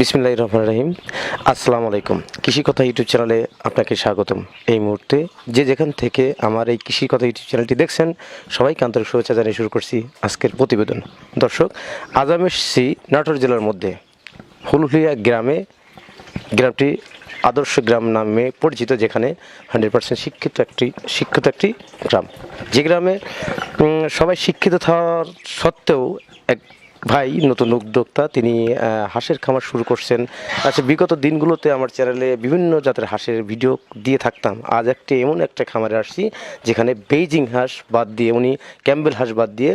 বিসমিল্লাহ রহমান রাহিম। আসসালামু আলাইকুম। কৃষি কথা ইউটিউব চ্যানেলে আপনাকে স্বাগতম। এই মুহূর্তে যে যেখান থেকে আমার এই কৃষি কথা ইউটিউব চ্যানেলটি দেখছেন, সবাইকে আন্তরিক শুভেচ্ছা জানিয়ে শুরু করছি আজকের প্রতিবেদন। দর্শক, আজ আমি নাটোর জেলার মধ্যে। হুলহুলিয়া গ্রামে, গ্রামটি আদর্শ গ্রাম নামে পরিচিত, যেখানে হান্ড্রেড পার্সেন্ট শিক্ষিত একটি শিক্ষিত একটি গ্রাম। যে গ্রামে সবাই শিক্ষিত থাকার সত্ত্বেও এক ভাই, নতুন উদ্যোক্তা, তিনি হাঁসের খামার শুরু করছেন। আচ্ছা বিগত দিনগুলোতে আমার চ্যানেলে বিভিন্ন জাতের হাঁসের ভিডিও দিয়ে থাকতাম। আজ একটি এমন একটা খামারে আসছি, যেখানে বেইজিং হাঁস বাদ দিয়ে, উনি ক্যাম্বেল হাঁস বাদ দিয়ে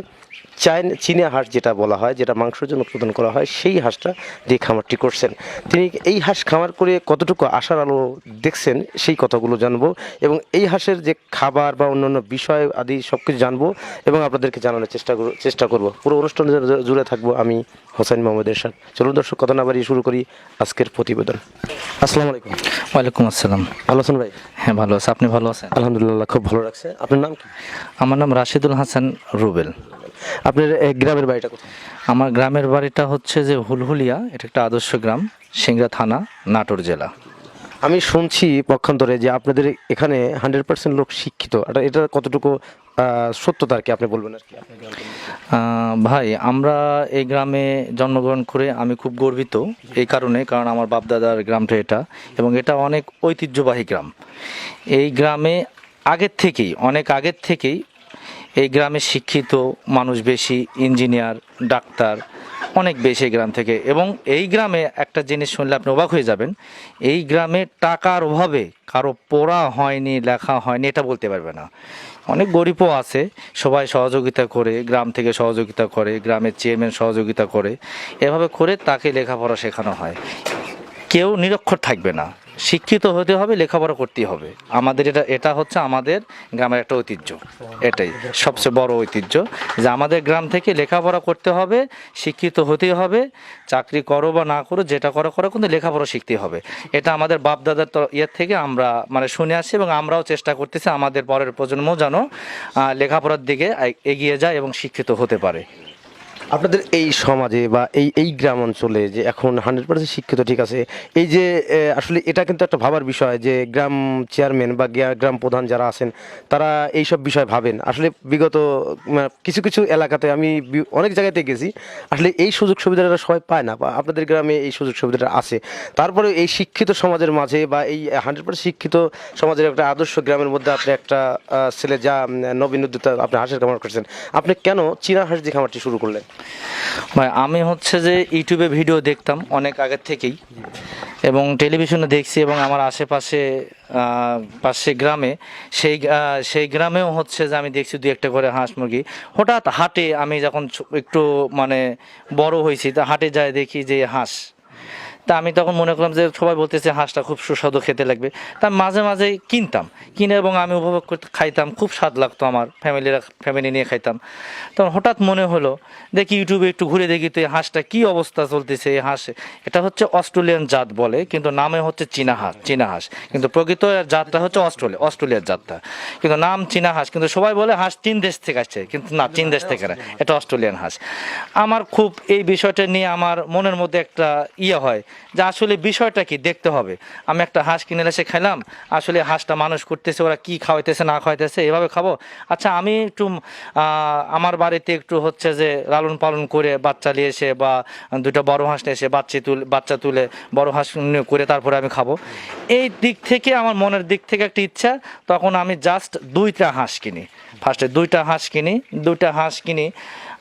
চাইন চীনা হাঁস যেটা বলা হয় যেটা মাংসের জন্য উৎপাদন করা হয় সেই হাঁসটা দিয়ে খামারটি করছেন। তিনি এই হাঁস খামার করে কতটুকু আশার আলো দেখছেন সেই কথাগুলো জানব এবং এই হাঁসের যে খাবার বা অন্যান্য বিষয় আদি সব কিছু জানব এবং আপনাদেরকে জানানোর চেষ্টা করব চেষ্টা করব। পুরো অনুষ্ঠান জুড়ে- জুড়ে থাকব আমি হোসেন মোহাম্মদ এরশাদ। চলুন দর্শক কথা না বাড়িয়ে শুরু করি আজকের প্রতিবেদন। আসসালামু আলাইকুম। ওয়ালাইকুম আসসালাম। ভালো আছেন ভাই? হ্যাঁ ভালো আছে। আপনি ভালো আছেন? আলহামদুলিল্লাহ খুব ভালো লাগছে আপনার নাম কি? আমার নাম রাশিদুল হাসান রুবেল। আপনার গ্রামের বাড়িটা কোথায়? আমার গ্রামের বাড়িটা হচ্ছে যে হুলহুলিয়া এটা একটা আদর্শ গ্রাম সিংড়া থানা নাটোর জেলা। আমি শুনছি পক্ষান্তরে যে আপনাদের এখানে হান্ড্রেড পার্সেন্ট লোক শিক্ষিত। এটা কতটুকু সত্যতা আর কি আপনি বলবেন আর কি ভাই আমরা এই গ্রামে জন্মগ্রহণ করে আমি খুব গর্বিত এই কারণে কারণ আমার বাপদাদার গ্রামটা এটা এবং এটা অনেক ঐতিহ্যবাহী গ্রাম। এই গ্রামে আগের থেকেই অনেক আগের থেকেই এই গ্রামে শিক্ষিত মানুষ বেশি, ইঞ্জিনিয়ার, ডাক্তার, অনেক বেশি গ্রাম থেকে। এবং এই গ্রামে একটা জিনিস শুনলে আপনি অবাক হয়ে যাবেন, এই গ্রামে টাকার অভাবে কারও পড়া হয়নি, লেখা হয়নি, এটা বলতে পারবে না। অনেক গরিবও আছে, সবাই সহযোগিতা করে, গ্রাম থেকে সহযোগিতা করে, গ্রামের চেয়ারম্যান সহযোগিতা করে, এভাবে করে তাকে লেখাপড়া শেখানো হয়। কেউ নিরক্ষর থাকবে না। শিক্ষিত হতে হবে, লেখাপড়া করতেই হবে। আমাদের এটা এটা হচ্ছে আমাদের গ্রামের একটা ঐতিহ্য। এটাই সবচেয়ে বড় ঐতিহ্য যে আমাদের গ্রাম থেকে লেখাপড়া করতে হবে, শিক্ষিত হতেই হবে, চাকরি করো বা না করো, যেটা করো করো, কিন্তু লেখাপড়া শিখতে হবে। এটা আমাদের বাপ দাদার তো, ইয়ের থেকে আমরা মানে শুনে আসছি এবং আমরাও চেষ্টা করতেছি আমাদের পরের প্রজন্ম যেন লেখাপড়ার দিকে এগিয়ে যায় এবং শিক্ষিত হতে পারে। আপনাদের এই সমাজে বা এই এই গ্রাম অঞ্চলে যে এখন হান্ড্রেড পার্সেন্ট শিক্ষিত ঠিক আছে, এই যে আসলে এটা কিন্তু একটা ভাবার বিষয় যে গ্রাম চেয়ারম্যান বা গ্রা- গ্রাম প্রধান যারা আছেন, তারা এই সব বিষয় ভাবেন। আসলে বিগত কিছু কিছু এলাকাতে আমি অনেক জায়গাতে গেছি আসলে এই সুযোগ সুবিধাটা সবাই পায় না, বা আপনাদের গ্রামে এই সুযোগ সুবিধাটা আছে। তারপরে এই শিক্ষিত সমাজের মাঝে বা এই হান্ড্রেড পার্সেন্ট শিক্ষিত সমাজের একটা আদর্শ গ্রামের মধ্যে আপনি একটা ছেলে যা নবীন উদ্যোক্তা আপনি হাঁসের খামার করছেন, আপনি কেন চীনা হাঁস দিয়ে খামারটি শুরু করলেন? ভাই, আমি হচ্ছে যে ইউটিউবে ভিডিও দেখতাম অনেক আগের থেকেই এবং টেলিভিশনে দেখছি এবং আমার আশেপাশে পাশে গ্রামে, সেই সেই গ্রামেও হচ্ছে যে আমি দেখছি দু একটা করে হাঁস মুরগি। হঠাৎ হাটে আমি যখন একটু মানে বড় হয়েছি, তা হাটে যায় দেখি যে হাঁস তা আমি তখন মনে করলাম যে সবাই বলতেছে হাঁসটা খুব সুস্বাদু খেতে লাগবে। তা মাঝে মাঝে কিনতাম। কিনে এবং আমি উপভোগ করতে খাইতাম, খুব স্বাদ লাগতো আমার। ফ্যামিলিরা, ফ্যামিলি নিয়ে খাইতাম। তখন হঠাৎ মনে হলো, দেখি ইউটিউবে একটু ঘুরে দেখি তো এই হাঁসটা কী অবস্থা চলতেছে এই হাঁস। এটা হচ্ছে অস্ট্রেলিয়ান জাত বলে, কিন্তু নামে হচ্ছে চীনা হাঁস চীনা হাঁস। কিন্তু প্রকৃত জাতটা হচ্ছে অস্ট্রেলিয়া অস্ট্রেলিয়ার জাতটা। কিন্তু নাম চীনা হাঁস, কিন্তু সবাই বলে হাঁস চীন দেশ থেকে আসছে, কিন্তু না, চীন দেশ থেকে না, এটা অস্ট্রেলিয়ান হাঁস। আমার খুব এই বিষয়টা নিয়ে আমার মনের মধ্যে একটা ইয়ে হয় যে আসলে বিষয়টা কি, দেখতে হবে। আমি একটা হাঁস কিনে এসে খেলাম আসলে হাঁসটা মানুষ করতেছে, ওরা কি খাওয়াইতেছে, না খাওয়াইতেছে, এভাবে খাব? আচ্ছা আমি একটু আমার বাড়িতে একটু হচ্ছে যে লালন পালন করে বাচ্চা নিয়ে এসে বা দুটো বড় হাঁস নিয়ে এসে বাচ্চা তুলে বাচ্চা তুলে বড় হাঁস করে তারপরে আমি খাব। এই দিক থেকে, আমার মনের দিক থেকে একটা ইচ্ছা, তখন আমি জাস্ট দুইটা হাঁস কিনি। ফার্স্টে দুইটা হাঁস কিনি, দুইটা হাঁস কিনি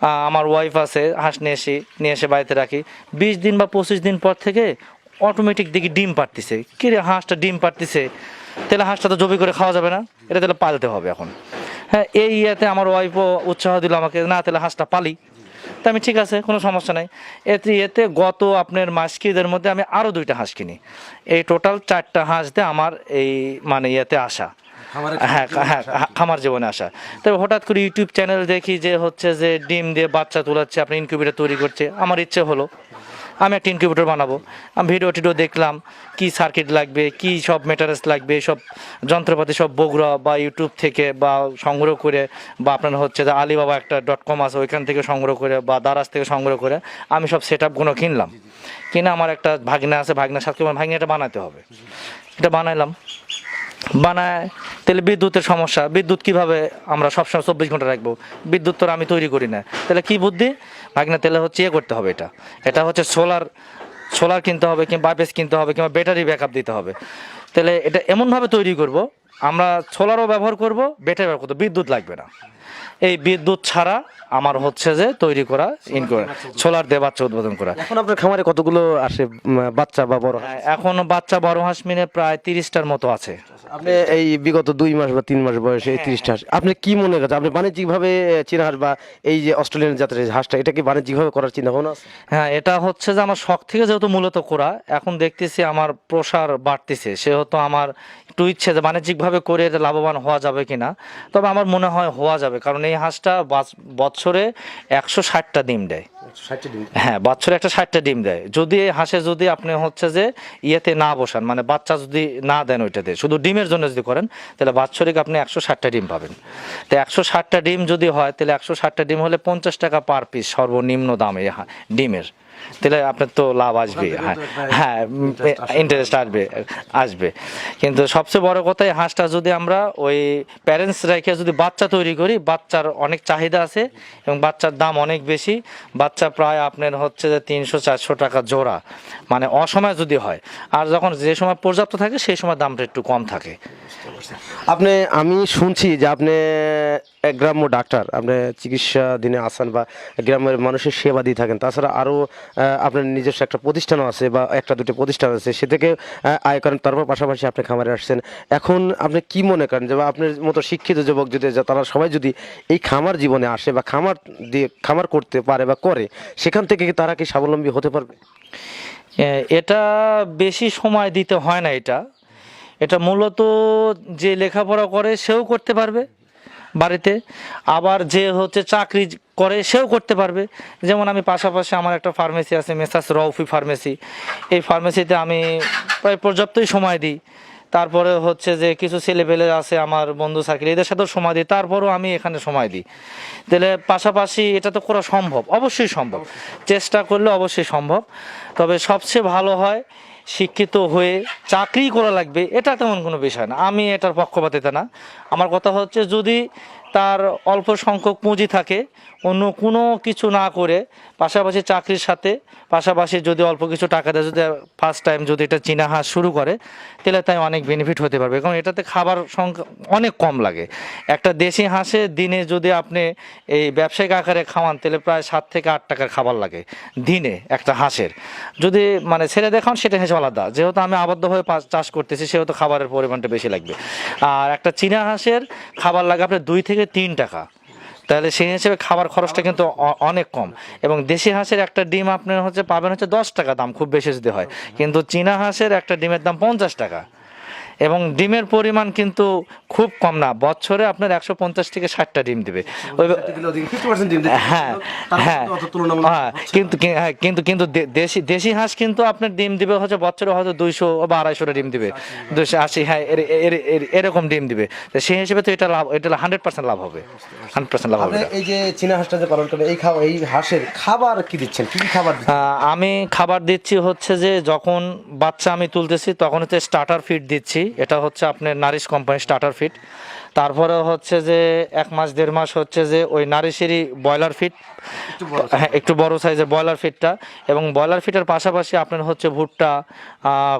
আমার ওয়াইফ আছে, হাঁস নিয়ে এসে নিয়ে এসে বাড়িতে রাখি। বিশ দিন বা পঁচিশ দিন পর থেকে অটোমেটিক দেখি ডিম পাড়তিছে। কিরে হাঁসটা ডিম পাড়তিছে। তাহলে হাঁসটা তো জবি করে খাওয়া যাবে না। এটা তাহলে পালতে হবে এখন। হ্যাঁ এই ইয়েতে আমার ওয়াইফও উৎসাহ দিল আমাকে, না, তাহলে হাঁসটা পালি। তা আমি, ঠিক আছে, কোনো সমস্যা নাই। এতে এতে গত আপনার মাস কিদের মধ্যে আমি আরও দুইটা হাঁস কিনি। এই টোটাল চারটা হাঁস দিয়ে আমার এই মানে ইয়েতে আসা। হ্যাঁ হ্যাঁ খামার জীবনে আসা। তবে হঠাৎ করে ইউটিউব চ্যানেল দেখি যে হচ্ছে যে ডিম দিয়ে বাচ্চা তোলাচ্ছে আপনি ইনকিউবেটার তৈরি করছে। আমার ইচ্ছে হলো আমি একটা ইনকিউবেটর বানাবো। আমি ভিডিও টিডিও দেখলাম কি সার্কিট লাগবে কি সব মেটারেস লাগবে সব যন্ত্রপাতি সব বগুড়া বা ইউটিউব থেকে বা সংগ্রহ করে বা আপনার হচ্ছে যে আলিবাবা একটা ডট কম আছে ওইখান থেকে সংগ্রহ করে বা দারাজ থেকে সংগ্রহ করে আমি সব সেট আপগুলো কিনলাম। কিনা আমার একটা ভাগনা আছে ভাগনা সাথে ভাগনাটা বানাতে হবে। এটা বানাইলাম। বানায়, তাহলে বিদ্যুতের সমস্যা। বিদ্যুৎ কীভাবে আমরা সবসময় চব্বিশ ঘণ্টা রাখব? বিদ্যুৎ তো আমি তৈরি করি না। তাহলে কি বুদ্ধি? ভাগনা তাহলে হচ্ছে ইয়ে করতে হবে এটা। এটা হচ্ছে সোলার সোলার কিনতে হবে কিংবা বাইপেস কিনতে হবে কিংবা ব্যাটারি ব্যাকআপ দিতে হবে। তাহলে এটা এমনভাবে তৈরি করব আমরা সোলারও ব্যবহার করব ব্যাটারি ব্যবহার করতে বিদ্যুৎ লাগবে না। এই বিদ্যুৎ ছাড়া আমার হচ্ছে যে তৈরি করা ইন করা সোলার দিয়ে বাচ্চা উদ্বোধন করা। এখন আপনার খামারে কতগুলো আসে বাচ্চা বা বড় এখন বাচ্চা বড় হাঁস মিনে প্রায় তিরিশটার মতো আছে। আপনি এই বিগত দুই মাস বা তিন মাস বয়সে এই তিরিশটা হাঁস আপনি কি মনে করছেন আপনি বাণিজ্যিকভাবে চীনা হাঁস বা এই যে অস্ট্রেলিয়ান জাতের হাঁসটা এটা কি বাণিজ্যিকভাবে করার চিন্তা ভাবনা আছে? হ্যাঁ এটা হচ্ছে যে আমার শখ থেকে যেহেতু মূলত করা এখন দেখতেছি আমার প্রসার বাড়তেছে সেহেতু আমার একটু ইচ্ছে যে বাণিজ্যিকভাবে করে এটা লাভবান হওয়া যাবে কি না তবে আমার মনে হয় হওয়া যাবে কারণ এই হাঁসটা বছরে একশো ষাটটা ডিম দেয়। হ্যাঁ বছরে একটা ষাটটা ডিম দেয়। যদি এই হাঁসে যদি আপনি হচ্ছে যে ইয়েতে না বসান মানে বাচ্চা যদি না দেন ওইটাতে শুধু ডিমের জন্য যদি করেন তাহলে বাৎসরিক আপনি একশো ষাটটা ডিম পাবেন। তো একশো ষাটটা ডিম যদি হয় তাহলে একশো ষাটটা ডিম হলে পঞ্চাশ টাকা পার পিস সর্বনিম্ন দাম এই ডিমের। তাহলে আপনার তো লাভ আসবে হ্যাঁ হ্যাঁ ইন্টারেস্ট আসবে। আসবে কিন্তু সবচেয়ে বড় কথা এই হাঁসটা যদি আমরা ওই প্যারেন্টস রেখে যদি বাচ্চা তৈরি করি বাচ্চার অনেক চাহিদা আছে এবং বাচ্চার দাম অনেক বেশি। বাচ্চা প্রায় আপনার হচ্ছে যে তিনশো চারশো টাকা জোড়া। মানে অসময় যদি হয় আর যখন যে সময় পর্যাপ্ত থাকে সেই সময় দামটা একটু কম থাকে। আপনি আমি শুনছি যে আপনি গ্রাম্য ডাক্তার, আপনি চিকিৎসা দিনে আসেন বা গ্রামের মানুষের সেবা দিয়ে থাকেন, তাছাড়া আরও আপনার নিজস্ব একটা প্রতিষ্ঠানও আছে বা একটা দুটো প্রতিষ্ঠান আছে, সে থেকে আয় করেন, তারপর পাশাপাশি আপনি খামারে আসছেন। এখন আপনি কি মনে করেন যে বা আপনার মতো শিক্ষিত যুবক যদি তারা সবাই যদি এই খামার জীবনে আসে বা খামার দিয়ে, খামার করতে পারে বা করে, সেখান থেকে কি তারা কি স্বাবলম্বী হতে পারবে? এটা বেশি সময় দিতে হয় না এটা। এটা মূলত যে লেখাপড়া করে সেও করতে পারবে। বাড়িতে আবার যে হচ্ছে চাকরি করে সেও করতে পারবে। যেমন আমি পাশাপাশি আমার একটা ফার্মেসি আছে মেসাস রৌফি ফার্মেসি এই ফার্মেসিতে আমি প্রায় পর্যাপ্তই সময় দিই। তারপরে হচ্ছে যে কিছু ছেলেপেলে আছে আমার বন্ধু সার্কেল এদের সাথেও সময় দিই। তারপরও আমি এখানে সময় দিই। তাহলে পাশাপাশি এটা তো করা সম্ভব অবশ্যই সম্ভব। চেষ্টা করলে অবশ্যই সম্ভব। তবে সবচেয়ে ভালো হয় শিক্ষিত হয়ে চাকরি করা লাগবে, এটা তেমন কোনো বিষয় না। আমি এটার পক্ষপাতিতা না। আমার কথা হচ্ছে যদি তার অল্প সংখ্যক পুঁজি থাকে, অন্য কোনো কিছু না করে পাশাপাশি চাকরির সাথে, পাশাপাশি যদি অল্প কিছু টাকা দেয়, যদি ফার্স্ট টাইম যদি এটা চীনা হাঁস শুরু করে, তাহলে তাই অনেক বেনিফিট হতে পারবে। কারণ এটাতে খাবার সংখ্যা অনেক কম লাগে। একটা দেশি হাঁসে দিনে যদি আপনি এই ব্যবসায়িক আকারে খাওয়ান, তাহলে প্রায় সাত থেকে আট টাকার খাবার লাগে দিনে একটা হাঁসের। যদি মানে ছেড়ে দেখান, সেটা হিসেবে আলাদা। যেহেতু আমি আবদ্ধ হয়ে চাষ করতেছি, সেহেতু খাবারের পরিমাণটা বেশি লাগবে। আর একটা চীনা হাঁসের খাবার লাগে আপনার দুই থেকে তিন টাকা। তাহলে সেই হিসেবে খাবার খরচটা কিন্তু অনেক কম। এবং দেশি হাঁসের একটা ডিম আপনার হচ্ছে পাবেন হচ্ছে দশ টাকা দাম, খুব বেশি যদি হয়। কিন্তু চীনা হাঁসের একটা ডিমের দাম পঞ্চাশ টাকা। এবং ডিমের পরিমাণ কিন্তু খুব কম না। বছরে আপনার একশো পঞ্চাশ থেকে ষাটটা ডিম দিবে। হ্যাঁ হ্যাঁ। হ্যাঁ কিন্তু হ্যাঁ, কিন্তু কিন্তু দেশি দেশি হাঁস কিন্তু আপনার ডিম দিবে হচ্ছে বছরে হয়তো দুইশো বা আড়াইশোটা ডিম দিবে। দুইশো আশি হ্যাঁ এর- এর- এর- এরকম ডিম দিবে। সেই হিসেবে তো এটা লাভ এটা হান্ড্রেড পার্সেন্ট লাভ হবে। হান্ড্রেড পার্সেন্ট লাভ হবে এই যে চীনা হাঁসটা যে পালন করেন এই খাওয়া এই হাঁসের খাবার কি দিচ্ছেন? কি খাবার আমি খাবার দিচ্ছি হচ্ছে যে যখন বাচ্চা আমি তুলতেছি তখন হচ্ছে স্টার্টার ফিড দিচ্ছি। এটা হচ্ছে আপনার নারিশ কোম্পানির স্টার্টার ফিট তারপরে হচ্ছে যে এক মাস দেড় মাস হচ্ছে যে ওই নারিশেরই ব্রয়লার ফিট হ্যাঁ একটু বড় সাইজের ব্রয়লার ফিডটা এবং ব্রয়লার ফিটের পাশাপাশি আপনার হচ্ছে ভুট্টা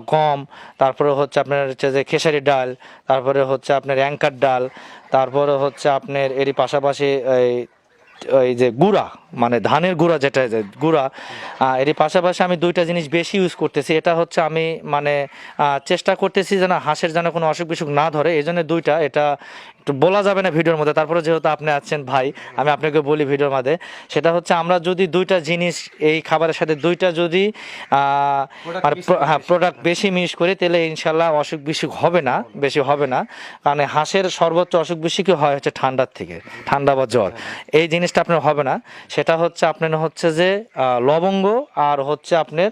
গম তারপরে হচ্ছে আপনার হচ্ছে যে খেসারি ডাল তারপরে হচ্ছে আপনার অ্যাঙ্কার ডাল তারপরে হচ্ছে আপনার এরই পাশাপাশি এই ওই যে গুঁড়া মানে ধানের গুঁড়া যেটা গুড়া এর পাশাপাশি আমি দুইটা জিনিস বেশি ইউজ করতেছি। এটা হচ্ছে আমি মানে চেষ্টা করতেছি যেন হাঁসের যেন কোনো অসুখ বিসুখ না ধরে এই জন্য দুইটা, এটা একটু বলা যাবে না ভিডিওর মধ্যে। তারপরে যেহেতু আপনি আছেন ভাই আমি আপনাকে বলি ভিডিওর মধ্যে। সেটা হচ্ছে আমরা যদি দুইটা জিনিস এই খাবারের সাথে দুইটা যদি আর হ্যাঁ প্রোডাক্ট বেশি মিস করি তাহলে ইনশাল্লাহ অসুখ বিসুখ হবে না বেশি হবে না। কারণ হাঁসের সর্বোচ্চ অসুখ বিসুখই হয় হচ্ছে ঠান্ডার থেকে ঠান্ডা বা জ্বর। এই জিনিসটা আপনার হবে না। সেটা হচ্ছে আপনার হচ্ছে যে লবঙ্গ আর হচ্ছে আপনার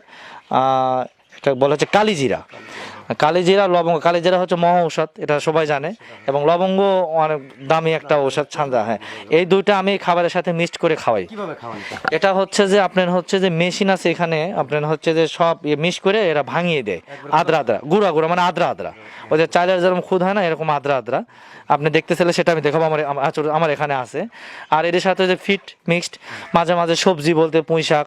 এটা বলা হচ্ছে কালিজিরা। কালিজিরা লবঙ্গ কালিজিরা হচ্ছে মহা ঔষধ এটা সবাই জানে। এবং লবঙ্গ অনেক দামি একটা ঔষধ ছান্দা হ্যাঁ। এই দুইটা আমি খাবারের সাথে মিক্সড করে খাওয়াই। এটা? হচ্ছে যে আপনার হচ্ছে যে মেশিন আছে এখানে আপনার হচ্ছে যে সব মিক্স করে এরা ভাঙিয়ে দেয়। আদ্রা আদ্রা গুঁড়া গুঁড়া মানে আদ্রা আদ্রা। ওদের যে চালের যেরকম খুদ হয় না এরকম আদ্রা আদ্রা। আপনি দেখতে চাইলে সেটা আমি দেখাবো আমার আমার এখানে আছে। আর এর সাথে যে ফিট মিক্সড মাঝে মাঝে সবজি বলতে পুঁই শাক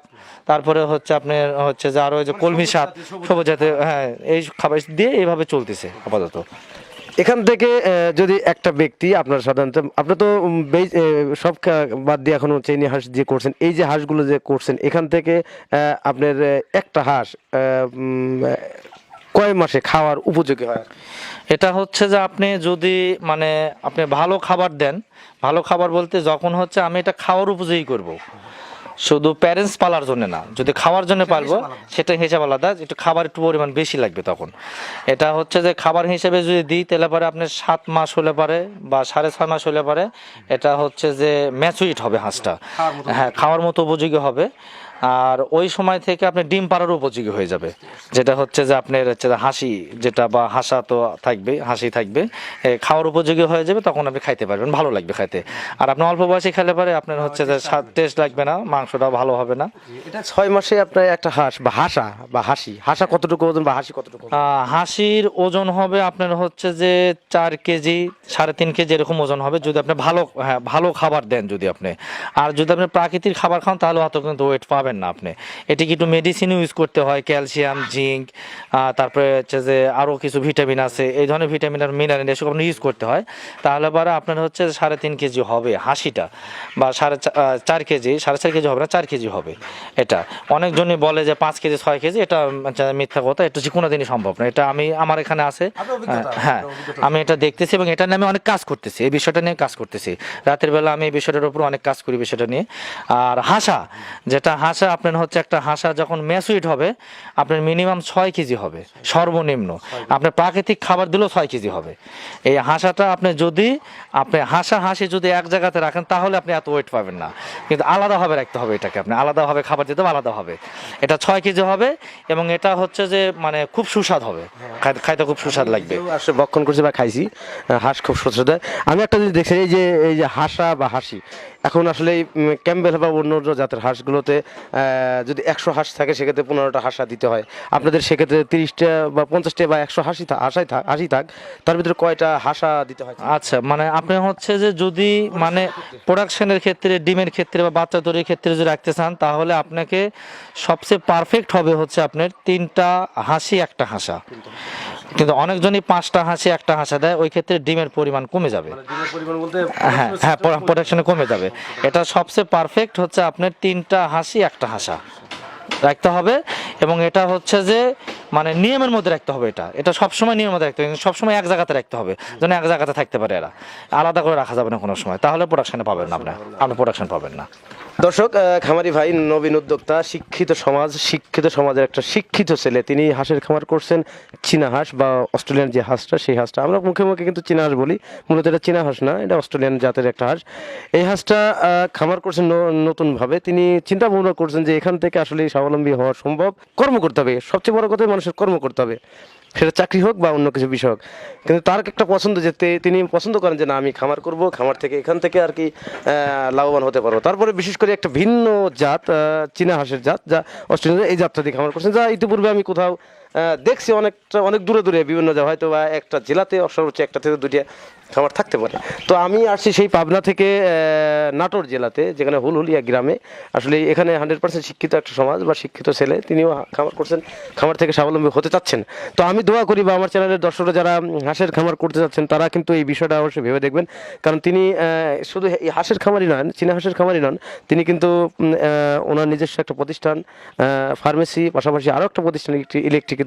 তারপরে হচ্ছে আপনার হচ্ছে যে আরও ওই যে কলমি শাক সবুজ হ্যাঁ এই খাবার দিয়ে এইভাবে চলতেছে। আপাতত। এখান থেকে যদি একটা ব্যক্তি আপনার সাধারণত আপনি তো সব বাদ দিয়ে এখন চেনি হাঁস দিয়ে করছেন এই যে হাঁসগুলো যে করছেন এখান থেকে আপনার একটা হাঁস কয় মাসে খাওয়ার উপযোগী হয়? এটা হচ্ছে যে আপনি যদি মানে আপনি ভালো খাবার দেন ভালো খাবার বলতে যখন হচ্ছে আমি এটা খাওয়ার উপযোগী করব। শুধু প্যারেন্টস পালার জন্য না যদি খাওয়ার জন্য পালবো সেটা হিসাব আলাদা একটু খাবার একটু পরিমাণ বেশি লাগবে তখন। এটা হচ্ছে যে খাবার হিসেবে যদি দিই তাহলে পরে আপনার সাত মাস হলে পারে বা সাড়ে ছয় মাস হলে পারে এটা হচ্ছে যে ম্যাচুইট হবে হাঁসটা। হ্যাঁ খাওয়ার মতো উপযোগী হবে। আর ওই সময় থেকে আপনি ডিম পাড়ার উপযোগী হয়ে যাবে। যেটা হচ্ছে যে আপনার হচ্ছে হাসি যেটা বা হাসা তো থাকবে হাসি থাকবে খাওয়ার উপযোগী হয়ে যাবে তখন আপনি খাইতে পারবেন ভালো লাগবে খাইতে। আর আপনি অল্প বয়সে খেলে পারে আপনার হচ্ছে যে স্বাদ টেস্ট লাগবে না মাংসটা ভালো হবে না। এটা ছয় মাসে আপনার একটা হাঁস বা হাসা বা হাসি হাসা কতটুকু ওজন বা হাসি কতটুকু হাসির ওজন হবে আপনার হচ্ছে যে চার কেজি সাড়ে তিন কেজি এরকম ওজন হবে যদি আপনি ভালো হ্যাঁ ভালো খাবার দেন যদি আপনি। আর যদি আপনি প্রাকৃতিক খাবার খান তাহলে অত কিন্তু ওয়েট পাবেন না আপনি। এটি কিন্তু মেডিসিন ইউজ করতে হয় ক্যালসিয়াম জিঙ্ক তারপরে হচ্ছে যে আরও কিছু ভিটামিন আছে। এই ধরনের ভিটামিন আর মিনারেল এসব আপনি ইউজ করতে হয়। তাহলে পরে আপনার হচ্ছে সাড়ে তিন কেজি হবে হাসিটা বা সাড়ে চার কেজি সাড়ে চার কেজি হবে না চার কেজি হবে এটা। অনেকজনই বলে যে পাঁচ কেজি ছয় কেজি এটা মিথ্যা কথা এটা যে কোনো দিনই সম্ভব না। এটা আমি আমার এখানে আছে। হ্যাঁ আমি এটা দেখতেছি এবং এটা নিয়ে আমি অনেক কাজ করতেছি। এই বিষয়টা নিয়ে কাজ করতেছি। রাতের বেলা আমি এই বিষয়টার উপর অনেক কাজ করি বিষয়টা নিয়ে। আর হাসা যেটা হাসা আপনার হচ্ছে একটা হাঁসা যখন ম্যাসুইট হবে আপনার মিনিমাম ছয় কেজি হবে সর্বনিম্ন। আপনার প্রাকৃতিক খাবার দিলেও ছয় কেজি হবে। এই হাসাটা আপনি যদি আপনি হাসা হাসি যদি এক জায়গাতে রাখেন তাহলে আপনি এত ওয়েট পাবেন না। কিন্তু আলাদাভাবে রাখতে হবে এটাকে আপনি। আলাদাভাবে খাবার দিতে হবে আলাদা হবে এটা ছয় কেজি হবে এবং এটা হচ্ছে যে মানে খুব সুস্বাদ হবে। খাইতে- খাইতে খুব সুস্বাদ লাগবে। আসলে ভক্ষণ করছি বা খাইছি হাঁস খুব সুস্বাদু। হয়। আমি একটা জিনিস দেখছি এই যে এই যে হাসা বা হাসি এখন আসলে এই ক্যাম্বেল বা অন্য অন্য জাতের হাঁসগুলোতে যদি একশো হাঁস থাকে, সেক্ষেত্রে পনেরোটা হাসা দিতে হয়। আপনাদের সেক্ষেত্রে তিরিশটা বা পঞ্চাশটা বা একশো হাসি হাসাই থাক হাসি থাক, তার ভিতরে কয়টা হাসা দিতে হয়? আচ্ছা মানে আপনি হচ্ছে যে যদি মানে প্রোডাকশনের ক্ষেত্রে, ডিমের ক্ষেত্রে বা বাচ্চা তৈরির ক্ষেত্রে যদি রাখতে চান, তাহলে আপনাকে সবচেয়ে পারফেক্ট হবে হচ্ছে আপনার তিনটা হাসি একটা হাসা। কিন্তু অনেকজনই পাঁচটা হাসি একটা হাসা দেয় ওই ক্ষেত্রে ডিমের পরিমাণ কমে যাবে। হ্যাঁ হ্যাঁ প্রোডাকশনে কমে যাবে। এটা সবচেয়ে পারফেক্ট হচ্ছে আপনার তিনটা হাসি একটা হাসা। রাখতে হবে এবং এটা হচ্ছে যে মানে নিয়মের মধ্যে রাখতে হবে এটা। এটা সবসময় নিয়মের মধ্যে রাখতে হবে সবসময় এক জায়গাতে রাখতে হবে যেন এক জায়গাতে থাকতে পারে এরা। আলাদা করে রাখা যাবে না কোনো সময়। তাহলে প্রোডাকশানে পাবেন না আপনি। আপনি প্রোডাকশন পাবেন না। দর্শক খামারি ভাই, নবীন উদ্যোক্তা, শিক্ষিত সমাজ, শিক্ষিত সমাজের একটা শিক্ষিত ছেলে। তিনি হাঁসের খামার করছেন, চীনা হাঁস বা অস্ট্রেলিয়ান যে হাঁসটা, সেই হাঁসটা। আমরা মুখে মুখে কিন্তু চীনা হাঁস বলি। মূলত এটা চীনা হাঁস না, এটা অস্ট্রেলিয়ান জাতের একটা হাঁস। এই হাঁসটা খামার করছেন নতুনভাবে। তিনি চিন্তা ভাবনা করছেন যে এখান থেকে আসলে স্বাবলম্বী হওয়া সম্ভব। কর্ম করতে হবে। সবচেয়ে বড় কথা, মানুষের কর্ম করতে হবে। সেটা চাকরি হোক বা অন্য কিছু বিষয় হোক। কিন্তু তার একটা পছন্দ যে তিনি পছন্দ করেন যে না, আমি খামার করব, খামার থেকে এখান থেকে আর কি লাভবান হতে পারব। তারপরে বিশেষ করে একটা ভিন্ন জাত চীনা হাঁসের জাত, যা অস্ট্রেলিয়ার এই জাতটা দিয়ে খামার করছেন, যা ইতিপূর্বে আমি কোথাও দেখছি অনেকটা, অনেক দূরে দূরে বিভিন্ন জায়গায় হয়তো বা একটা জেলাতে সর্বোচ্চ একটা থেকে দুইটা খামার থাকতে পারে। তো আমি আসছি সেই পাবনা থেকে নাটোর জেলাতে, যেখানে হুলহুলিয়া গ্রামে। আসলে এখানে হান্ড্রেড পার্সেন্ট শিক্ষিত একটা সমাজ বা শিক্ষিত ছেলে, তিনিও খামার করছেন, খামার থেকে স্বাবলম্বী হতে চাচ্ছেন। তো আমি দোয়া করি বা আমার চ্যানেলের দর্শকরা যারা হাঁসের খামার করতে চাচ্ছেন তারা কিন্তু এই বিষয়টা অবশ্যই ভেবে দেখবেন। কারণ তিনি শুধু এই হাঁসের খামারই নন চীনা হাঁসের খামারই নন, তিনি কিন্তু ওনার নিজস্ব একটা প্রতিষ্ঠান ফার্মেসি পাশাপাশি আরও একটা প্রতিষ্ঠান, একটি ইলেকট্রিক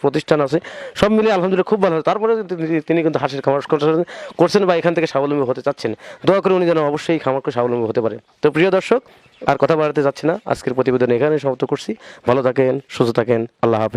প্রতিষ্ঠান আছে। সব মিলিয়ে আলহামদুলিল্লাহ খুব ভালো। তারপরে তিনি- কিন্তু হাঁসের খামার করছেন করছেন বা এখান থেকে স্বাবলম্বী হতে চাচ্ছেন। দয়া করে উনি যেন অবশ্যই খামারকে স্বাবলম্বী হতে পারে। তো প্রিয় দর্শক, আর কথা বাড়াতে যাচ্ছি না। আজকের প্রতিবেদন এখানে সমাপ্ত করছি। ভালো থাকেন, সুস্থ থাকেন। আল্লাহ হাফিজ।